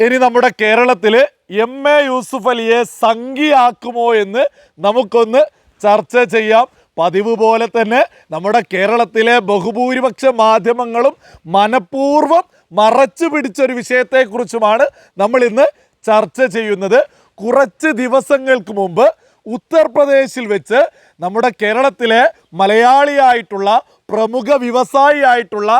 ഇനി നമ്മുടെ കേരളത്തിൽ എം എ യൂസുഫ് അലിയെ സംഘിയാക്കുമോ എന്ന് നമുക്കൊന്ന് ചർച്ച ചെയ്യാം. പതിവ് പോലെ തന്നെ നമ്മുടെ കേരളത്തിലെ ബഹുഭൂരിപക്ഷ മാധ്യമങ്ങളും മനഃപൂർവം മറച്ചു പിടിച്ചൊരു വിഷയത്തെക്കുറിച്ചുമാണ് നമ്മൾ ഇന്ന് ചർച്ച ചെയ്യുന്നത്. കുറച്ച് ദിവസങ്ങൾക്ക് മുമ്പ് ഉത്തർപ്രദേശിൽ വെച്ച് നമ്മുടെ കേരളത്തിലെ മലയാളിയായിട്ടുള്ള പ്രമുഖ വ്യവസായിയായിട്ടുള്ള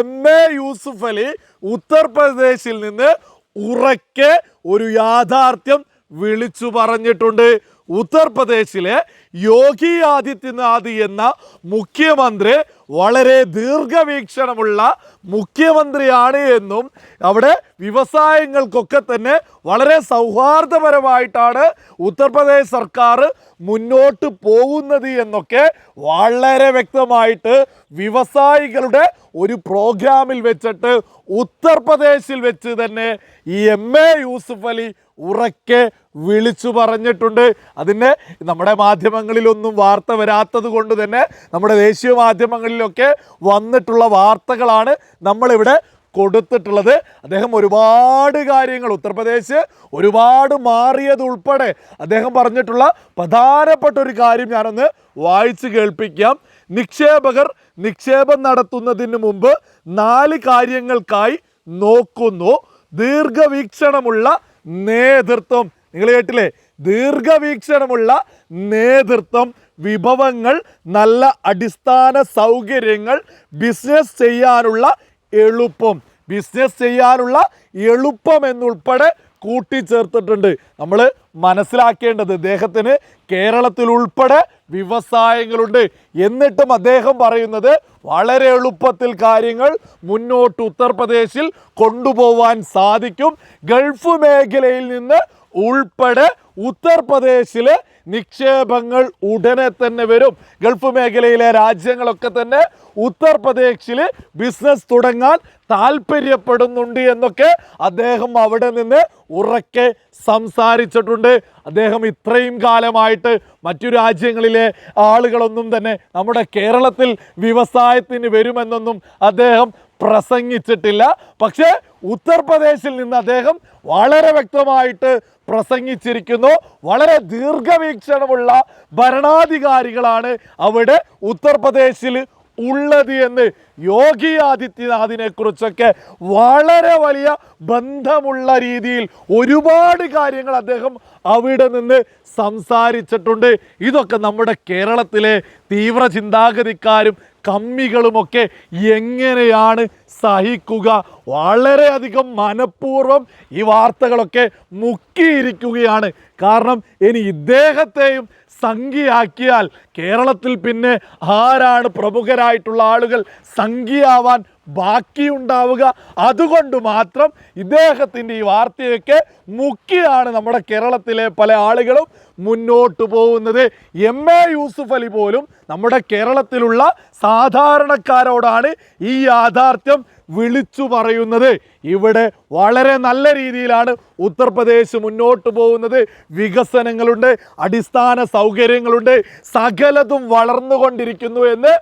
എം എ യൂസുഫ് അലി ഉത്തർപ്രദേശിൽ നിന്ന് ഉറക്കെ ഒരു യാഥാർത്ഥ്യം വിളിച്ചു പറഞ്ഞിട്ടുണ്ട്. ഉത്തർപ്രദേശിലെ യോഗി ആദിത്യനാഥ് എന്ന മുഖ്യമന്ത്രി വളരെ ദീർഘവീക്ഷണമുള്ള മുഖ്യമന്ത്രിയാണ് എന്നും അവിടെ വ്യവസായങ്ങൾക്കൊക്കെ തന്നെ വളരെ സൗഹാർദ്ദപരമായിട്ടാണ് ഉത്തർപ്രദേശ് സർക്കാർ മുന്നോട്ട് പോകുന്നത് എന്നൊക്കെ വളരെ വ്യക്തമായിട്ട് വ്യവസായികളുടെ ഒരു പ്രോഗ്രാമിൽ വെച്ചിട്ട് ഉത്തർപ്രദേശിൽ വെച്ച് തന്നെ ഈ എം എ യൂസുഫ് അലി ഉറക്കെ വിളിച്ചു പറഞ്ഞിട്ടുണ്ട്. അതിന് നമ്മുടെ മാധ്യമങ്ങളിലൊന്നും വാർത്ത വരാത്തത് കൊണ്ട് തന്നെ നമ്മുടെ ദേശീയ മാധ്യമങ്ങളിലൊക്കെ വന്നിട്ടുള്ള വാർത്തകളാണ് നമ്മളിവിടെ കൊടുത്തിട്ടുള്ളത്. അദ്ദേഹം ഒരുപാട് കാര്യങ്ങൾ ഉത്തർപ്രദേശ് ഒരുപാട് മാറിയത് ഉൾപ്പെടെ അദ്ദേഹം പറഞ്ഞിട്ടുള്ള പ്രധാനപ്പെട്ട ഒരു കാര്യം ഞാനൊന്ന് വായിച്ചു കേൾപ്പിക്കാം. നിക്ഷേപകർ നിക്ഷേപം നടത്തുന്നതിന് മുമ്പ് നാല് കാര്യങ്ങൾക്കായി നോക്കുന്നു. ദീർഘവീക്ഷണമുള്ള നേതൃത്വം. നിങ്ങൾ കേട്ടില്ലേ? ദീർഘവീക്ഷണമുള്ള നേതൃത്വം വിഭവങ്ങൾ നല്ല അടിസ്ഥാന സൗകര്യങ്ങൾ ബിസിനസ് ചെയ്യാനുള്ള എളുപ്പം. ബിസിനസ് ചെയ്യാനുള്ള എളുപ്പം എന്നുൾപ്പെടെ കൂട്ടിച്ചേർത്തിട്ടുണ്ട്. നമ്മൾ മനസ്സിലാക്കേണ്ടത് അദ്ദേഹത്തിന് കേരളത്തിൽ ഉൾപ്പെടെ വ്യവസായങ്ങളുണ്ട്. എന്നിട്ടും അദ്ദേഹം പറയുന്നത് വളരെ എളുപ്പത്തിൽ കാര്യങ്ങൾ മുന്നോട്ട് ഉത്തർപ്രദേശിൽ കൊണ്ടുപോവാൻ സാധിക്കും. ഗൾഫ് മേഖലയിൽ നിന്ന് ഉൾപ്പെടെ ഉത്തർപ്രദേശിലെ നിക്ഷേപങ്ങൾ ഉടനെ തന്നെ വരും. ഗൾഫ് മേഖലയിലെ രാജ്യങ്ങളൊക്കെ തന്നെ ഉത്തർപ്രദേശിൽ ബിസിനസ് തുടങ്ങാൻ താല്പര്യപ്പെടുന്നുണ്ട് എന്നൊക്കെ അദ്ദേഹം അവിടെ നിന്ന് ഉറക്കെ സംസാരിച്ചിട്ടുണ്ട്. അദ്ദേഹം ഇത്രയും കാലമായിട്ട് മറ്റു രാജ്യങ്ങളിലെ ആളുകളൊന്നും തന്നെ നമ്മുടെ കേരളത്തിൽ വ്യവസായത്തിന് വരുമെന്നൊന്നും അദ്ദേഹം പ്രസംഗിച്ചിട്ടില്ല. പക്ഷേ ഉത്തർപ്രദേശിൽ നിന്ന് അദ്ദേഹം വളരെ വ്യക്തമായിട്ട് പ്രസംഗിച്ചിരിക്കുന്നു. വളരെ ദീർഘവീക്ഷണമുള്ള ഭരണാധികാരികളാണ് അവിടെ ഉത്തർപ്രദേശിൽ ഉള്ളത് എന്ന്. യോഗി ആദിത്യനാഥിനെ കുറിച്ചൊക്കെ വളരെ വലിയ ബന്ധമുള്ള രീതിയിൽ ഒരുപാട് കാര്യങ്ങൾ അദ്ദേഹം അവിടെ നിന്ന് സംസാരിച്ചിട്ടുണ്ട്. ഇതൊക്കെ നമ്മുടെ കേരളത്തിലെ തീവ്ര ചിന്താഗതിക്കാരും കമ്മികളുമൊക്കെ എങ്ങനെയാണ് സഹിക്കുക. വളരെയധികം മനഃപൂർവം ഈ വാർത്തകളൊക്കെ മുക്കിയിരിക്കുകയാണ്. കാരണം ഇനി ഇദ്ദേഹത്തെയും സംഖ്യയാക്കിയാൽ കേരളത്തിൽ പിന്നെ ആരാണ് പ്രമുഖരായിട്ടുള്ള ആളുകൾ സംഖ്യയാവാൻ ബാക്കിയുണ്ടാവുക? അതുകൊണ്ട് മാത്രം ഇദ്ദേഹത്തിന്റെ ഈ വാർത്തയൊക്കെ മുക്കിയാണ് നമ്മുടെ കേരളത്തിലെ പല ആളുകളും മുന്നോട്ട് പോകുന്നത്. എം എ യൂസുഫ് അലി പോലും നമ്മുടെ കേരളത്തിലുള്ള സാധാരണക്കാരോടാണ് ഈ യാഥാർത്ഥ്യം വിളിച്ചു പറയുന്നത്. ഇവിടെ വളരെ നല്ല രീതിയിലാണ് ഉത്തർപ്രദേശ് മുന്നോട്ട് പോകുന്നത്. വികസനങ്ങളുണ്ട് അടിസ്ഥാന സൗകര്യങ്ങളുണ്ട്. സകലതും വളർന്നുകൊണ്ടിരിക്കുന്നു എന്ന്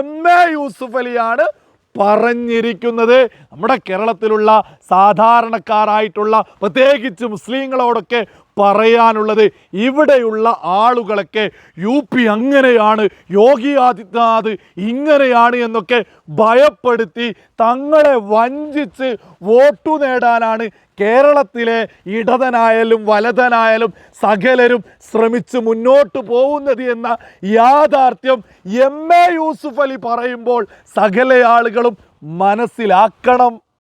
എം എ യൂസുഫ് അലിയാണ് പറഞ്ഞിരിക്കുന്നത്. നമ്മുടെ കേരളത്തിലുള്ള സാധാരണക്കാരായിട്ടുള്ള പ്രത്യേകിച്ച് മുസ്ലിങ്ങളോടൊക്കെ പറയാനുള്ളത് ഇവിടെയുള്ള ആളുകളൊക്കെ യു പി അങ്ങനെയാണ് യോഗി ആദിത്യനാഥ് ഇങ്ങനെയാണ് എന്നൊക്കെ ഭയപ്പെടുത്തി തങ്ങളെ വഞ്ചിച്ച് വോട്ടു നേടാനാണ് കേരളത്തിലെ ഇടതനായാലും വലതനായാലും സകലരും ശ്രമിച്ച് മുന്നോട്ട് പോകുന്നത് എന്ന യാഥാർത്ഥ്യം എം എ യൂസുഫ് അലി പറയുമ്പോൾ സകല ആളുകളും മനസ്സിലാക്കണം.